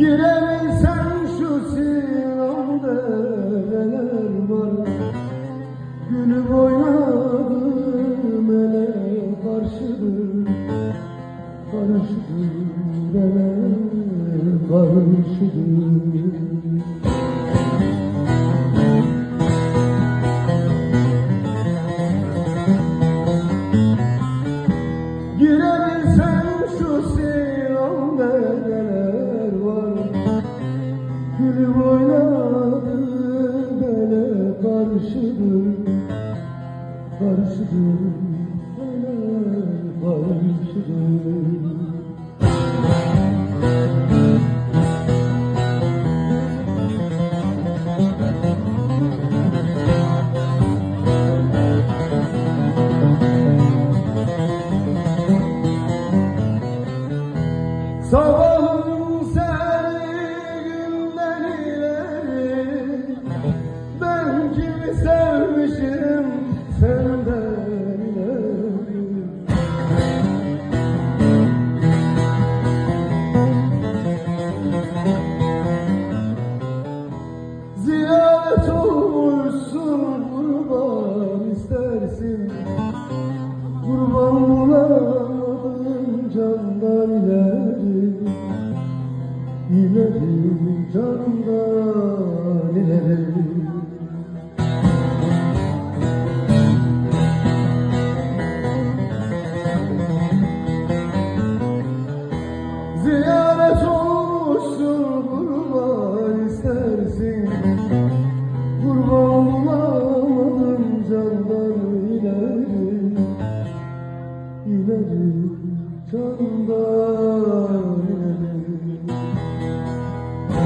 Girersen şu sinemde var? Gülüp oynadım ele karşıdır. Karıştır ele karıştır. Girersen şu Oynadı böyle karşıdır Karşıdır böyle karşıdır. Sabahın sevmişim senden Ziyaret olmuşsun kurban istersin. Kurban bulamadım candan ileri İleri candan ileri تنبغي